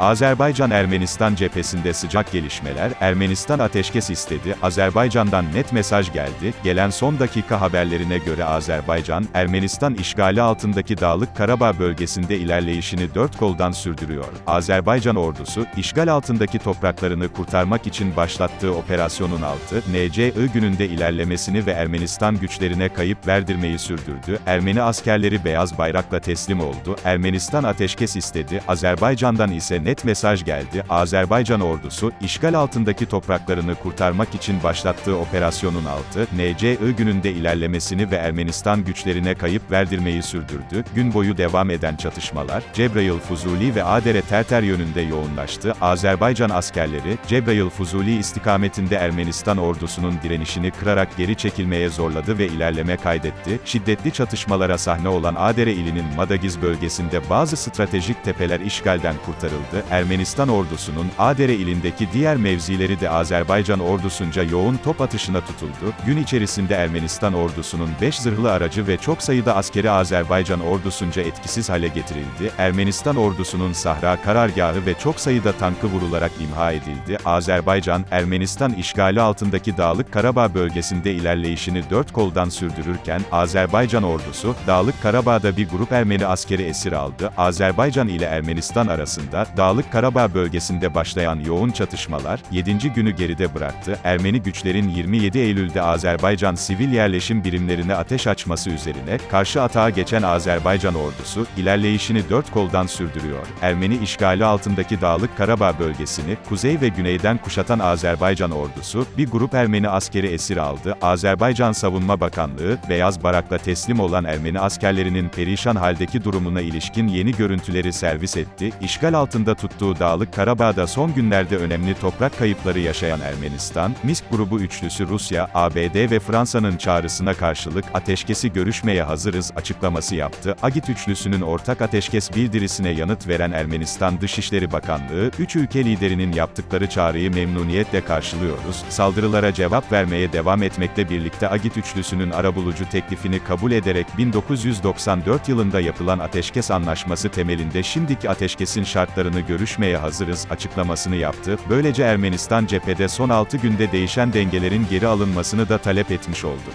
Azerbaycan-Ermenistan cephesinde sıcak gelişmeler, Ermenistan ateşkes istedi, Azerbaycan'dan net mesaj geldi, gelen son dakika haberlerine göre Azerbaycan, Ermenistan işgali altındaki Dağlık Karabağ bölgesinde ilerleyişini dört koldan sürdürüyor. Azerbaycan ordusu, işgal altındaki topraklarını kurtarmak için başlattığı operasyonun altı, NCI gününde ilerlemesini ve Ermenistan güçlerine kayıp verdirmeyi sürdürdü. Ermeni askerleri beyaz bayrakla teslim oldu. Ermenistan ateşkes istedi. Azerbaycan'dan ise net mesaj geldi. Azerbaycan ordusu, işgal altındaki topraklarını kurtarmak için başlattığı operasyonun altı, NCI gününde ilerlemesini ve Ermenistan güçlerine kayıp verdirmeyi sürdürdü. Gün boyu devam eden çatışmalar, Cebrail Fuzuli ve Adere Terter yönünde yoğunlaştı. Azerbaycan askerleri, Cebrail Fuzuli istikametinde Ermenistan ordusunun direnişini kırarak geri çekilmeye zorladı ve ilerleme kaydetti. Şiddetli çatışmalara sahne olan Adere ilinin Madagiz bölgesinde bazı stratejik tepeler işgalden kurtarıldı. Ermenistan ordusunun Adere ilindeki diğer mevzileri de Azerbaycan ordusunca yoğun top atışına tutuldu. Gün içerisinde Ermenistan ordusunun 5 zırhlı aracı ve çok sayıda askeri Azerbaycan ordusunca etkisiz hale getirildi. Ermenistan ordusunun Sahra karargahı ve çok sayıda tankı vurularak imha edildi. Azerbaycan, Ermenistan işgali altındaki Dağlık Karabağ bölgesinde ilerleyişini dört koldan sürdürürken, Azerbaycan ordusu, Dağlık Karabağ'da bir grup Ermeni askeri esir aldı. Azerbaycan ile Ermenistan arasında, Dağlık Karabağ bölgesinde başlayan yoğun çatışmalar, 7. günü geride bıraktı. Ermeni güçlerin 27 Eylül'de Azerbaycan sivil yerleşim birimlerine ateş açması üzerine, karşı atağa geçen Azerbaycan ordusu, ilerleyişini dört koldan sürdürüyor. Ermeni işgali altındaki Dağlık Karabağ bölgesini, kuzey ve güneyden kuşatan Azerbaycan ordusu, bir grup Ermeni askeri esir aldı. Azerbaycan Savunma Bakanlığı, Beyaz Barak'la teslim olan Ermeni askerlerinin perişan haldeki durumuna ilişkin yeni görüntüleri servis etti. İşgal altında tuttuğu Dağlık Karabağ'da son günlerde önemli toprak kayıpları yaşayan Ermenistan, Misk grubu üçlüsü Rusya, ABD ve Fransa'nın çağrısına karşılık ateşkesi görüşmeye hazırız açıklaması yaptı. Agit üçlüsünün ortak ateşkes bildirisine yanıt veren Ermenistan Dışişleri Bakanlığı, üç ülke liderinin yaptıkları çağrıyı memnuniyetle karşılıyoruz. Saldırılara cevap vermeye devam etmekle birlikte Agit üçlüsünün arabulucu teklifini kabul ederek 1994 yılında yapılan ateşkes anlaşması temelinde şimdiki ateşkesin şartlarını görüşmeye hazırız açıklamasını yaptı. Böylece Ermenistan cephede son 6 günde değişen dengelerin geri alınmasını da talep etmiş oldu.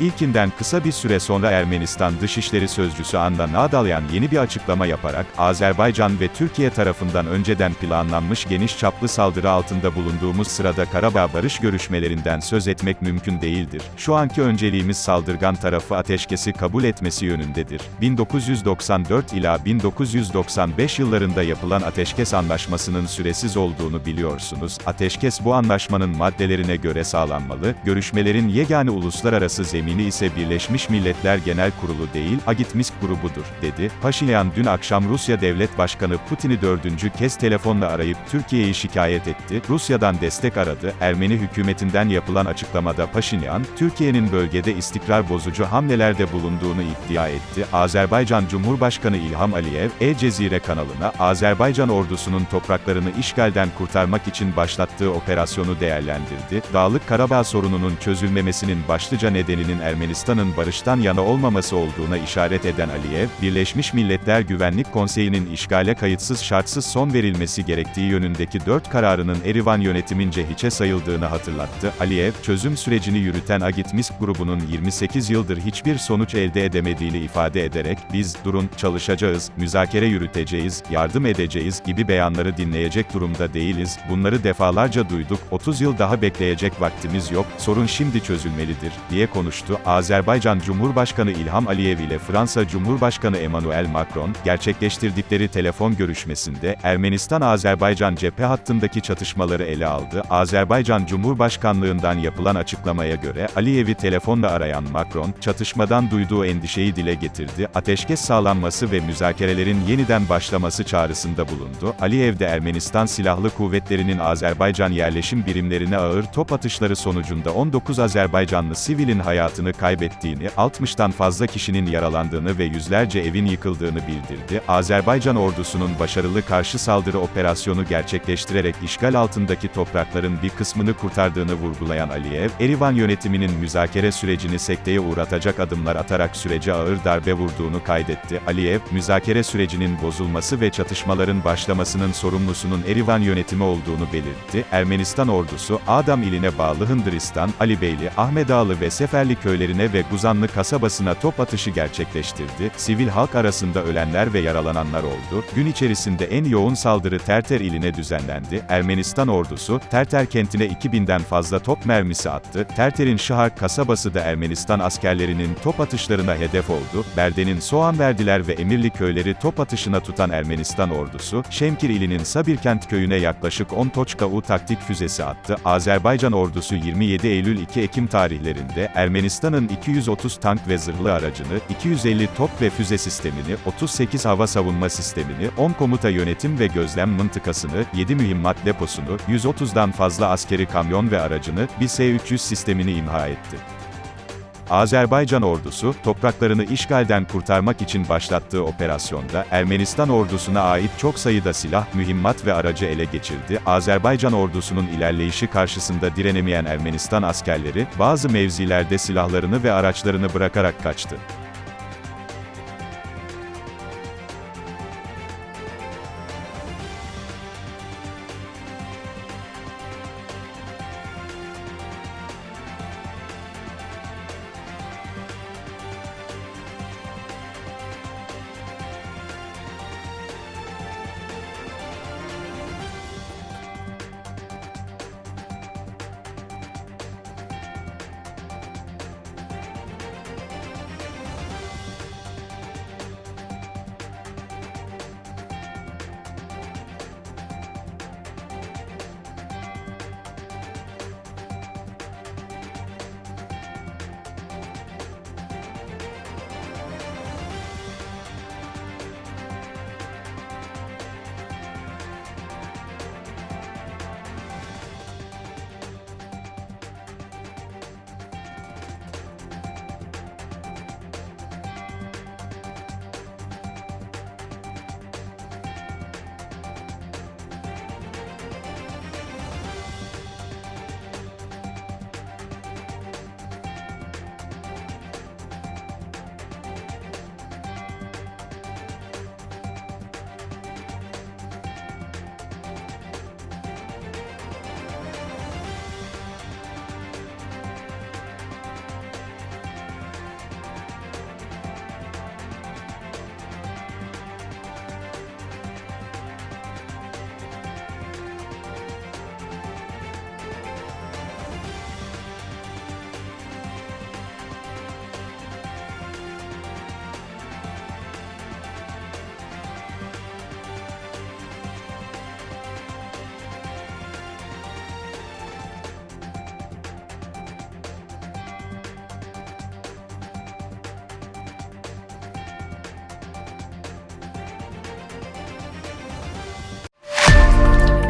İlkinden kısa bir süre sonra Ermenistan Dışişleri Sözcüsü Anda Nadalyan yeni bir açıklama yaparak, Azerbaycan ve Türkiye tarafından önceden planlanmış geniş çaplı saldırı altında bulunduğumuz sırada Karabağ barış görüşmelerinden söz etmek mümkün değildir. Şu anki önceliğimiz saldırgan tarafı ateşkesi kabul etmesi yönündedir. 1994 ila 1995 yıllarında yapılan ateşkes anlaşmasının süresiz olduğunu biliyorsunuz. Ateşkes bu anlaşmanın maddelerine göre sağlanmalı, görüşmelerin yegane uluslararası zemini ise Birleşmiş Milletler Genel Kurulu değil, Agitmisk grubudur, dedi. Paşinyan dün akşam Rusya Devlet Başkanı Putin'i dördüncü kez telefonla arayıp Türkiye'yi şikayet etti. Rusya'dan destek aradı. Ermeni hükümetinden yapılan açıklamada Paşinyan, Türkiye'nin bölgede istikrar bozucu hamlelerde bulunduğunu iddia etti. Azerbaycan Cumhurbaşkanı İlham Aliyev, El Cezire kanalına, Azerbaycan ordusunun topraklarını işgalden kurtarmak için başlattığı operasyonu değerlendirdi. Dağlık Karabağ sorununun çözülmemesinin başlıca nedeninin Ermenistan'ın barıştan yana olmaması olduğuna işaret eden Aliyev, Birleşmiş Milletler Güvenlik Konseyi'nin işgale kayıtsız şartsız son verilmesi gerektiği yönündeki dört kararının Erivan yönetimince hiçe sayıldığını hatırlattı. Aliyev, çözüm sürecini yürüten Agitmisk grubunun 28 yıldır hiçbir sonuç elde edemediğini ifade ederek, biz, durun, çalışacağız, müzakere yürüteceğiz, yardım edeceğiz gibi beyanları dinleyecek durumda değiliz, bunları defalarca duyduk, 30 yıl daha bekleyecek vaktimiz yok, sorun şimdi çözülmelidir, diye konuştu. Azerbaycan Cumhurbaşkanı İlham Aliyev ile Fransa Cumhurbaşkanı Emmanuel Macron, gerçekleştirdikleri telefon görüşmesinde, Ermenistan-Azerbaycan cephe hattındaki çatışmaları ele aldı. Azerbaycan Cumhurbaşkanlığından yapılan açıklamaya göre, Aliyev'i telefonla arayan Macron, çatışmadan duyduğu endişeyi dile getirdi, ateşkes sağlanması ve müzakerelerin yeniden başlaması çağrısında bulundu. Aliyev de Ermenistan Silahlı Kuvvetleri'nin Azerbaycan yerleşim birimlerine ağır top atışları sonucunda 19 Azerbaycanlı sivilin hayatını hayatını kaybettiğini, 60'tan fazla kişinin yaralandığını ve yüzlerce evin yıkıldığını bildirdi. Azerbaycan ordusunun başarılı karşı saldırı operasyonu gerçekleştirerek işgal altındaki toprakların bir kısmını kurtardığını vurgulayan Aliyev, Erivan yönetiminin müzakere sürecini sekteye uğratacak adımlar atarak sürece ağır darbe vurduğunu kaydetti. Aliyev, müzakere sürecinin bozulması ve çatışmaların başlamasının sorumlusunun Erivan yönetimi olduğunu belirtti. Ermenistan ordusu, Adam iline bağlı Hındıristan, Alibeyli, Ahmedağlı ve Seferli köylerine ve Guzanlı kasabasına top atışı gerçekleştirdi. Sivil halk arasında ölenler ve yaralananlar oldu. Gün içerisinde en yoğun saldırı Terter iline düzenlendi. Ermenistan ordusu, Terter kentine 2000'den fazla top mermisi attı. Terter'in Şahar kasabası da Ermenistan askerlerinin top atışlarına hedef oldu. Berde'nin soğan verdiler ve Emirli köyleri top atışına tutan Ermenistan ordusu, Şemkir ilinin Sabirkent köyüne yaklaşık 10 Toçka U taktik füzesi attı. Azerbaycan ordusu 27 Eylül 2 Ekim tarihlerinde Ermenistan'ın 230 tank ve zırhlı aracını, 250 top ve füze sistemini, 38 hava savunma sistemini, 10 komuta yönetim ve gözlem mıntıkasını, 7 mühimmat deposunu, 130'dan fazla askeri kamyon ve aracını, bir S-300 sistemini imha etti. Azerbaycan ordusu, topraklarını işgalden kurtarmak için başlattığı operasyonda, Ermenistan ordusuna ait çok sayıda silah, mühimmat ve aracı ele geçirdi. Azerbaycan ordusunun ilerleyişi karşısında direnemeyen Ermenistan askerleri, bazı mevzilerde silahlarını ve araçlarını bırakarak kaçtı.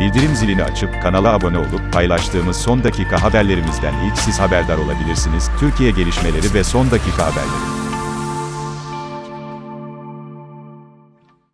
Bildirim zilini açıp kanala abone olup paylaştığımız son dakika haberlerimizden ilk siz haberdar olabilirsiniz. Türkiye gelişmeleri ve son dakika haberleri.